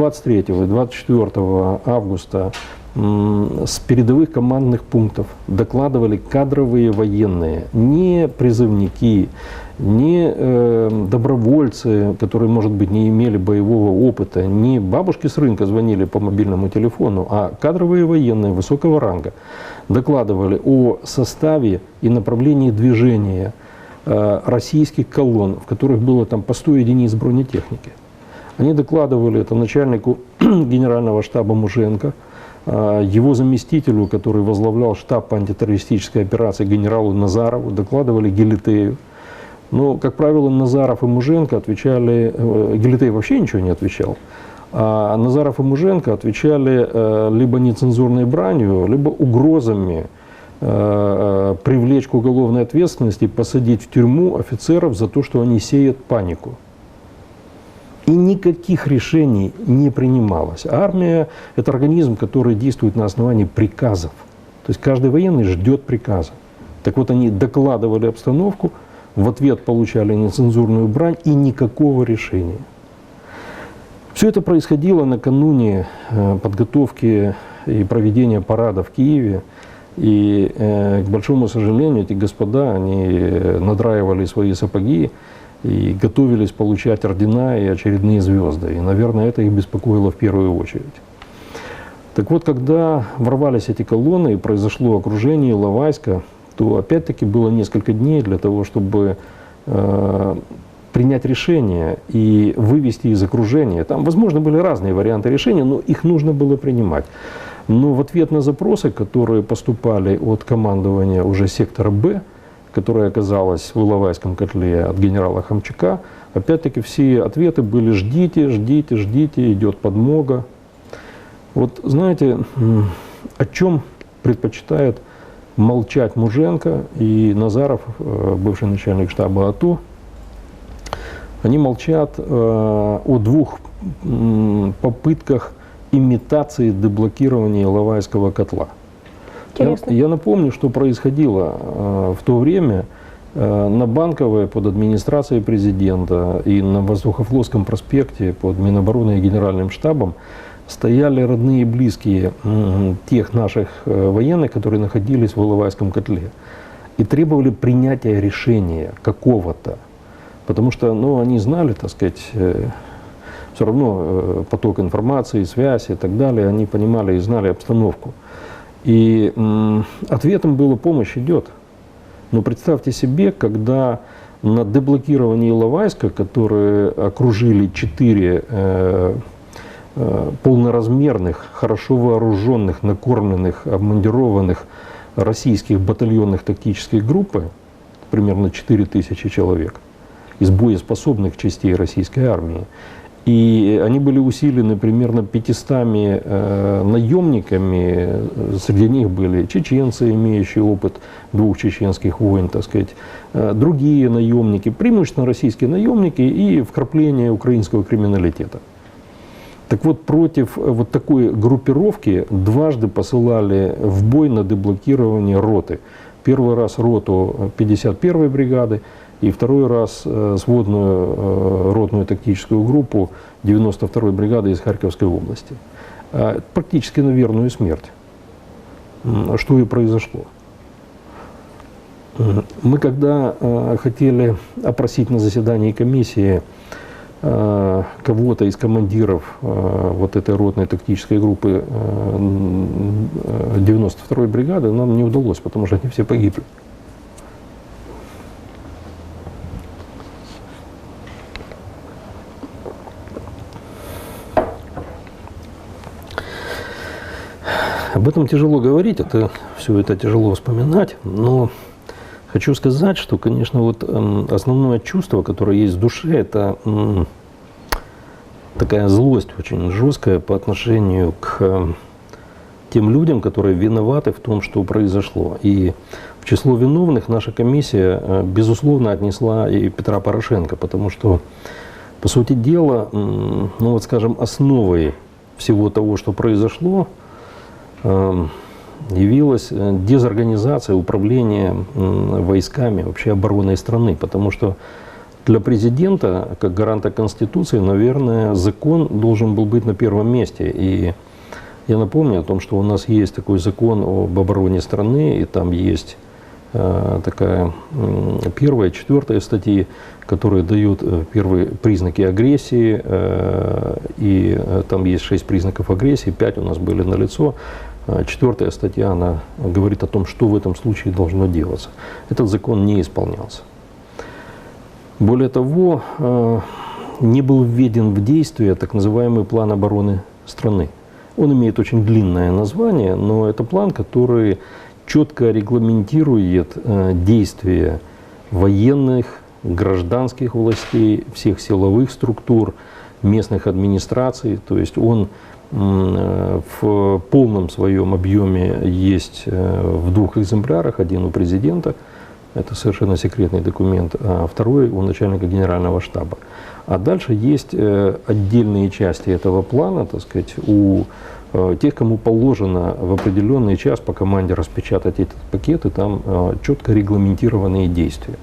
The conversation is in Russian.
23 и 24 августа с передовых командных пунктов докладывали кадровые военные, не призывники, не э, добровольцы, которые, может быть, не имели боевого опыта, не бабушки с рынка звонили по мобильному телефону, а кадровые военные высокого ранга докладывали о составе и направлении движения э, российских колонн, в которых было там по 100 единиц бронетехники. Они докладывали это начальнику генерального штаба Муженко, а, его заместителю, который возглавлял штаб антитеррористической операции генералу Назарову, докладывали Гелитею. Но, как правило, Назаров и Муженко отвечали, э, Гелитей вообще ничего не отвечал, а Назаров и Муженко отвечали э, либо нецензурной бранью, либо угрозами э, привлечь к уголовной ответственности, посадить в тюрьму офицеров за то, что они сеют панику. И никаких решений не принималось. Армия – это организм, который действует на основании приказов. То есть каждый военный ждет приказа. Так вот, они докладывали обстановку, в ответ получали нецензурную брань и никакого решения. Все это происходило накануне э, подготовки и проведения парада в Киеве. И, э, к большому сожалению, эти господа, они э, надраивали свои сапоги, и готовились получать ордена и очередные звезды. И, наверное, это их беспокоило в первую очередь. Так вот, когда ворвались эти колонны и произошло окружение Лавайска, то опять-таки было несколько дней для того, чтобы э, принять решение и вывести из окружения. Там, возможно, были разные варианты решения, но их нужно было принимать. Но в ответ на запросы, которые поступали от командования уже сектора «Б», которая оказалась в Иловайском котле от генерала Хамчака, опять-таки все ответы были «ждите, ждите, ждите, идет подмога». Вот знаете, о чем предпочитает молчать Муженко и Назаров, э, бывший начальник штаба АТО, они молчат э, о двух попытках имитации деблокирования Иловайского котла – Интересно. Я, я напомню, что происходило э, в то время э, на Банковой под администрацией президента и на Воздухофлотском проспекте под Минобороны и Генеральным штабом стояли родные и близкие э, тех наших э, военных, которые находились в Иловайском котле, и требовали принятия решения какого-то. Потому что ну, они знали, так сказать, э, все равно э, поток информации, связь и так далее, они понимали и знали обстановку. И ответом было помощь идет. Но представьте себе, когда на деблокировании Иловайска, которые окружили четыре э, э, полноразмерных, хорошо вооруженных, накормленных, обмундированных российских батальонных тактических группы, примерно 4 тысячи человек, из боеспособных частей российской армии, и они были усилены примерно 500 э, наемниками. Среди них были чеченцы, имеющие опыт двух чеченских войн, так сказать, э, другие наемники, преимущественно российские наемники и вкрапление украинского криминалитета. Так вот, против вот такой группировки дважды посылали в бой на деблокирование роты. Первый раз роту 51-й бригады, и второй раз э, сводную э, ротную тактическую группу 92-й бригады из Харьковской области. А, практически на верную смерть. Что и произошло. Мы когда э, хотели опросить на заседании комиссии кого-то из командиров вот этой ротной тактической группы 92-й бригады, нам не удалось, потому что они все погибли. Об этом тяжело говорить, это все это тяжело вспоминать, но хочу сказать, что, конечно, вот эм, основное чувство, которое есть в душе, это такая злость очень жесткая по отношению к эм, тем людям, которые виноваты в том, что произошло. И в число виновных наша комиссия, э, безусловно, отнесла и Петра Порошенко, потому что, по сути дела, ну вот, скажем, основой всего того, что произошло, явилась э, дезорганизация управления войсками вообще обороной страны, потому что Для президента, как гаранта Конституции, наверное, закон должен был быть на первом месте. И я напомню о том, что у нас есть такой закон об обороне страны, и там есть э, такая первая, четвертая статьи, которые дают э, первые признаки агрессии, и там есть шесть признаков агрессии, пять у нас были на лицо. Четвертая статья, она говорит о том, что в этом случае должно делаться. Этот закон не исполнялся. Более того, э, не был введен в действие так называемый план обороны страны. Он имеет очень длинное название, но это план, который четко регламентирует э, действия военных, гражданских властей, всех силовых структур, местных администраций. То есть он э, в полном своем объеме есть э, в двух экземплярах. Один у президента, это совершенно секретный документ, а второй у начальника генерального штаба. А дальше есть э, отдельные части этого плана, так сказать, у э, тех, кому положено в определенный час по команде распечатать этот пакет, и там э, четко регламентированные действия.